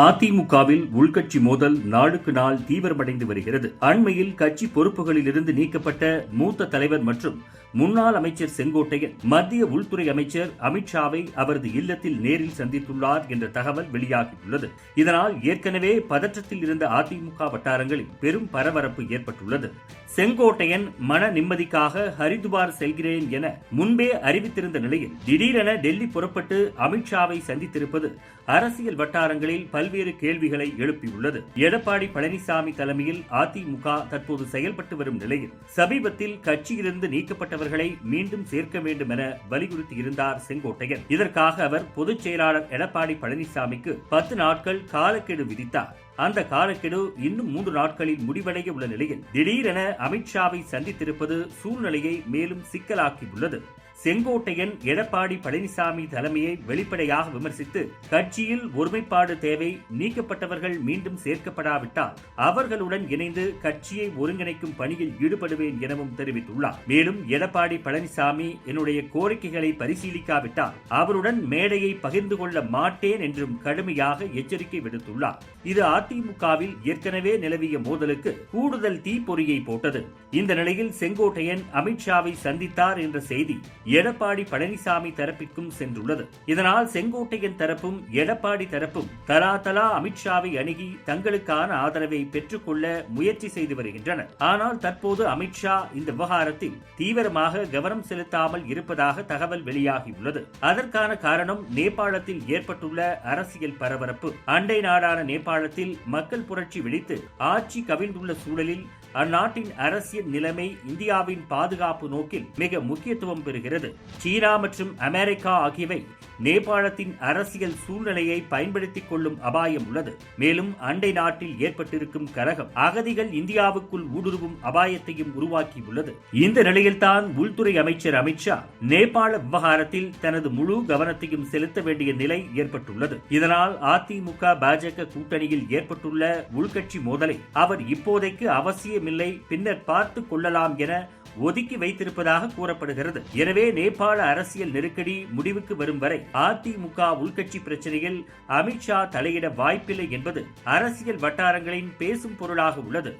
அதிமுகவில் உள்கட்சி மோதல் நாளுக்கு நாள் தீவிரமடைந்து வருகிறது. அண்மையில் கட்சி பொறுப்புகளில் இருந்து நீக்கப்பட்ட மூத்த தலைவர் மற்றும் முன்னாள் அமைச்சர் செங்கோட்டையன் மத்திய உள்துறை அமைச்சர் அமித்ஷாவை அவரது இல்லத்தில் நேரில் சந்தித்துள்ளார் என்ற தகவல் வெளியாகியுள்ளது. இதனால் ஏற்கனவே பதற்றத்தில் இருந்த அதிமுக வட்டாரங்களில் பெரும் பரபரப்பு ஏற்பட்டுள்ளது. செங்கோட்டையன் மன நிம்மதிக்காக ஹரிதுவார் செல்கிறேன் என முன்பே அறிவித்திருந்த நிலையில் திடீரென டெல்லி புறப்பட்டு அமித்ஷாவை சந்தித்திருப்பது அரசியல் வட்டாரங்களில் பல்வேறு கேள்விகளை எழுப்பியுள்ளது. எடப்பாடி பழனிசாமி தலைமையில் அதிமுக தற்போது செயல்பட்டு வரும் நிலையில் சமீபத்தில் கட்சியிலிருந்து நீக்கப்பட்டவர்களை மீண்டும் சேர்க்க வேண்டும் என வலியுறுத்தியிருந்தார் செங்கோட்டையன். இதற்காக அவர் பொதுச் செயலாளர் எடப்பாடி பழனிசாமிக்கு பத்து நாட்கள் காலக்கெடு விதித்தார். அந்த காலக்கெடு இன்னும் மூன்று நாட்களில் முடிவடைய உள்ள நிலையில் திடீரென அமித்ஷாவை சந்தித்திருப்பது சூழ்நிலையை மேலும் சிக்கலாக்கியுள்ளது. செங்கோட்டையன் எடப்பாடி பழனிசாமி தலைமையை வெளிப்படையாக விமர்சித்து கட்சியில் ஒருமைப்பாடு தேவை நீக்கப்பட்டவர்கள் மீண்டும் சேர்க்கப்படாவிட்டால் அவர்களுடன் இணைந்து கட்சியை ஒருங்கிணைக்கும் பணியில் ஈடுபடுவேன் எனவும் தெரிவித்துள்ளார். மேலும் எடப்பாடி பழனிசாமி என்னுடைய கோரிக்கைகளை பரிசீலிக்காவிட்டால் அவருடன் மேடையை பகிர்ந்து கொள்ள மாட்டேன் என்றும் கடுமையாக எச்சரிக்கை விடுத்துள்ளார். இது அதிமுகவில் ஏற்கனவே நிலவிய மோதலுக்கு கூடுதல் தீப்பொறியை போட்டது. இந்த நிலையில் செங்கோட்டையன் அமித்ஷாவை சந்தித்தார் என்ற செய்தி எடப்பாடி பழனிசாமி தரப்பிற்கும் சென்றுள்ளது. இதனால் செங்கோட்டையன் தரப்பும் எடப்பாடி தரப்பும் தலா தலா அமித்ஷாவை அணுகி தங்களுக்கான ஆதரவை பெற்றுக்கொள்ள முயற்சி செய்து வருகின்றனர். ஆனால் தற்போது அமித்ஷா இந்த விவகாரத்தில் தீவிரமாக கவனம் செலுத்தாமல் இருப்பதாக தகவல் வெளியாகியுள்ளது. அதற்கான காரணம் நேபாளத்தில் ஏற்பட்டுள்ள அரசியல் பரபரப்பு. அண்டை நாடான நேபாளத்தில் மக்கள் புரட்சி வெடித்து ஆட்சி கவிழ்ந்துள்ள சூழலில் அந்நாட்டின் அரசியல் நிலைமை இந்தியாவின் பாதுகாப்பு நோக்கில் மிக முக்கியத்துவம் பெறுகிறது. சீனா மற்றும் அமெரிக்கா ஆகியவை நேபாளத்தின் அரசியல் சூழ்நிலையை பயன்படுத்திக் கொள்ளும் அபாயம் உள்ளது. மேலும் அண்டை நாட்டில் ஏற்பட்டிருக்கும் கலகம் அகதிகள் இந்தியாவுக்குள் ஊடுருவும் அபாயத்தையும் உருவாக்கியுள்ளது. இந்த நிலையில்தான் உள்துறை அமைச்சர் அமித்ஷா நேபாள விவகாரத்தில் தனது முழு கவனத்தையும் செலுத்த வேண்டிய நிலை ஏற்பட்டுள்ளது. இதனால் அதிமுக பாஜக கூட்டணியில் ஏற்பட்டுள்ள உள்கட்சி மோதலை அவர் இப்போதைக்கு அவசியமில்லை பின்னர் பார்த்துக் கொள்ளலாம் என ஒதுக்கி வைத்திருப்பதாக கூறப்படுகிறது. எனவே நேபாள அரசியல் நெருக்கடி முடிவுக்கு வரும் வரை அதிமுக உள்கட்சி பிரச்சனையில் அமித்ஷா தலையிட வாய்ப்பில்லை என்பது அரசியல் வட்டாரங்களின் பேசும் பொருளாக உள்ளது.